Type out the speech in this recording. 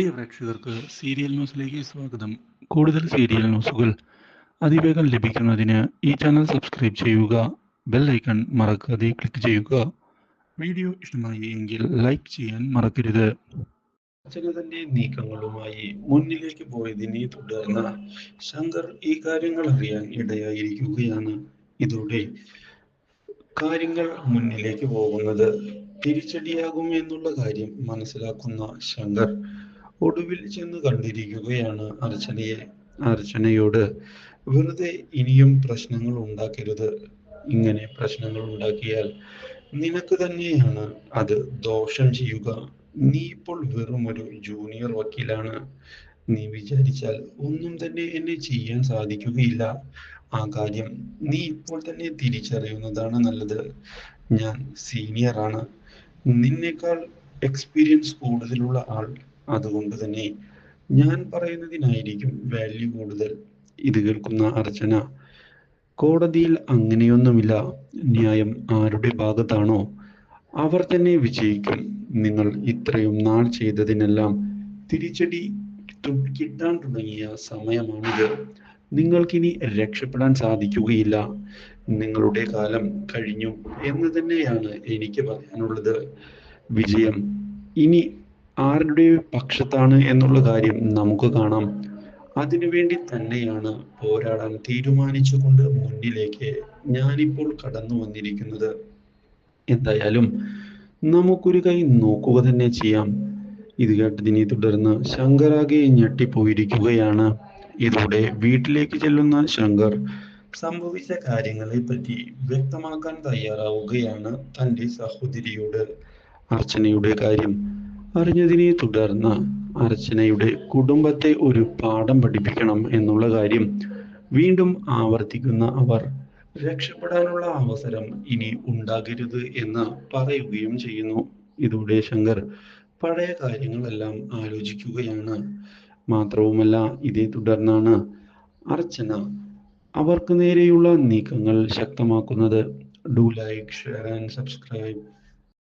പ്രിയ പ്രേക്ഷകർക്ക് സീരിയൽ ന്യൂസിലേക്ക് സ്വാഗതം. കൂടുതൽ സീരിയൽ ന്യൂസുകൾ അതിവേഗം ലഭിക്കുന്നതിന് ഈ ചാനൽ സബ്സ്ക്രൈബ് ചെയ്യുക ബെൽ ഐക്കൺ മറക്കാതെ ക്ലിക്ക് ചെയ്യുക. വീഡിയോ ഇഷ്ടമായി എങ്കിൽ ലൈക്ക് ചെയ്യാൻ മറക്കരുത്. അച്ഛന് നീക്കങ്ങളുമായി മുന്നിലേക്ക് പോയതിനെ തുടർന്ന് ശങ്കർ ഈ കാര്യങ്ങൾ അറിയാൻ ഇടയായിരിക്കുകയാണ്. ഇതോടെ കാര്യങ്ങൾ മുന്നിലേക്ക് പോകുന്നത് തിരിച്ചടിയാകും എന്നുള്ള കാര്യം മനസ്സിലാക്കുന്ന ശങ്കർ ഒടുവിൽ ചെന്ന് കണ്ടിരിക്കുകയാണ് അർച്ചനയെ. അർച്ചനയോട് വെറുതെ ഇനിയും പ്രശ്നങ്ങൾ ഉണ്ടാക്കരുത്. ഇങ്ങനെ പ്രശ്നങ്ങൾ ഉണ്ടാക്കിയാൽ നിനക്ക് തന്നെയാണ് അത് ദോഷം ചെയ്യുക. നീ ഇപ്പോൾ വെറും ഒരു ജൂനിയർ വക്കീലാണ്. നീ വിചാരിച്ചാൽ ഒന്നും തന്നെ എന്നെ ചെയ്യാൻ സാധിക്കുകയില്ല. ആ കാര്യം നീ ഇപ്പോൾ തന്നെ തിരിച്ചറിയുന്നതാണ് നല്ലത്. ഞാൻ സീനിയർ ആണ് നിന്നേക്കാൾ എക്സ്പീരിയൻസ് കൂടുതലുള്ള ആൾ അതുകൊണ്ട് തന്നെ ഞാൻ പറയുന്നതിനായിരിക്കും വാല്യൂ കൂടുതൽ. ഇത് കേൾക്കുന്ന അർച്ചന കോടതിയിൽ അങ്ങനെയൊന്നുമില്ല. ന്യായം ആരുടെ ഭാഗത്താണോ? അവർ തന്നെ വിജയിക്കും. നിങ്ങൾ ഇത്രയും നാൾ ചെയ്തതിനെല്ലാം തിരിച്ചടി കിട്ടാൻ തുടങ്ങിയ സമയമാണിത്. നിങ്ങൾക്കിനി രക്ഷപ്പെടാൻ സാധിക്കുകയില്ല. നിങ്ങളുടെ കാലം കഴിഞ്ഞു എന്ന് തന്നെയാണ് എനിക്ക് പറയാനുള്ളത്. വിജയം ഇനി ആരുടെ പക്ഷത്താണ് എന്നുള്ള കാര്യം നമുക്ക് കാണാം. അതിനുവേണ്ടി തന്നെയാണ് പോരാടാൻ തീരുമാനിച്ചുകൊണ്ട് മുന്നിലേക്ക് ഞാനിപ്പോൾ കടന്നു വന്നിരിക്കുന്നത്. എന്തായാലും നമുക്കൊരു കൈ നോക്കുക തന്നെ ചെയ്യാം. ഇത് കേട്ടതിനെ തുടർന്ന് ശങ്കറാകെ ഞെട്ടിപ്പോയിരിക്കുകയാണ്. ഇതോടെ വീട്ടിലേക്ക് ചെല്ലുന്ന ശങ്കർ സംഭവിച്ച കാര്യങ്ങളെ പറ്റി വ്യക്തമാക്കാൻ തയ്യാറാവുകയാണ് തന്റെ സഹോദരിയോട് അർച്ചനയുടെ കാര്യം. അറിഞ്ഞതിനെ തുടർന്ന് അർച്ചനയുടെ കുടുംബത്തെ ഒരു പാഠം പഠിപ്പിക്കണം എന്നുള്ള കാര്യം വീണ്ടും ആവർത്തിക്കുന്ന അവർ രക്ഷപ്പെടാനുള്ള അവസരം ഇനി ഉണ്ടാകരുത് എന്ന് പറയുകയും ചെയ്യുന്നു. ഇതോടെ ശങ്കർ പഴയ കാര്യങ്ങളെല്ലാം ആലോചിക്കുകയാണ്. മാത്രവുമല്ല ഇതേ തുടർന്നാണ് അർച്ചന അവർക്ക് നേരെയുള്ള നീക്കങ്ങൾ ശക്തമാക്കുന്നത്. Do like share and subscribe.